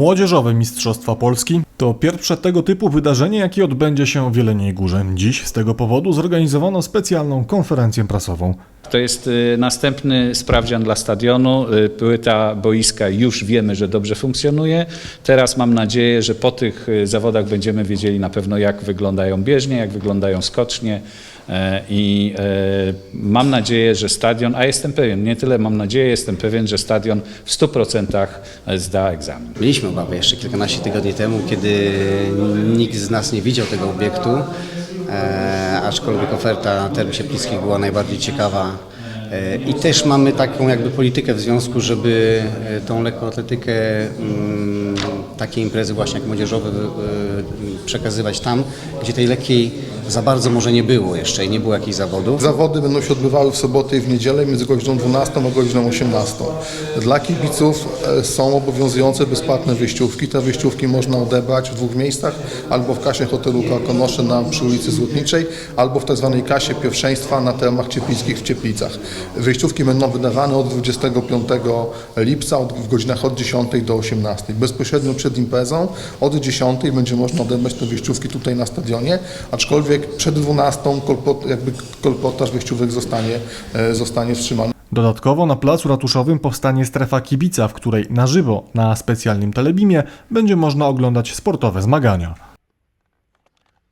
Młodzieżowe Mistrzostwa Polski to pierwsze tego typu wydarzenie, jakie odbędzie się w Jeleniej Górze. Dziś z tego powodu zorganizowano specjalną konferencję prasową. To jest y, następny sprawdzian dla stadionu. Y, Płyta boiska już wiemy, że dobrze funkcjonuje. Teraz mam nadzieję, że po tych y, zawodach będziemy wiedzieli na pewno, jak wyglądają bieżnie, jak wyglądają skocznie. E, I e, mam nadzieję, że stadion, a jestem pewien, nie tyle mam nadzieję, jestem pewien, że stadion w 100% zda egzamin. Mieliśmy obawy jeszcze kilkanaście tygodni temu, kiedy nikt z nas nie widział tego obiektu, e, aczkolwiek oferta term Cieplickich była najbardziej ciekawa. E, I też mamy taką jakby politykę w związku, żeby e, tą lekkoatletykę, mm, takie imprezy właśnie jak młodzieżowe e, przekazywać tam, gdzie tej lekkiej za bardzo może nie było jeszcze i nie było jakichś zawodów. Zawody będą się odbywały w sobotę i w niedzielę między godziną 12 a godziną 18. Dla kibiców e, są obowiązujące bezpłatne wyjściówki. Te wyjściówki można odebrać w dwóch miejscach, albo w kasie hotelu Karkonosze na przy ulicy Złotniczej, albo w tzw. kasie pierwszeństwa na termach cieplickich w Cieplicach. Wyjściówki będą wydawane od 25 lipca od, w godzinach od 10 do 18. Bezpośrednio przed imprezą od 10 będzie można odebrać te wyjściówki tutaj na stadionie, aczkolwiek przed 12 kolpot, jakby kolportaż wyjściówek zostanie, e, zostanie wstrzymany. Dodatkowo na placu ratuszowym powstanie strefa kibica, w której na żywo na specjalnym telebimie będzie można oglądać sportowe zmagania.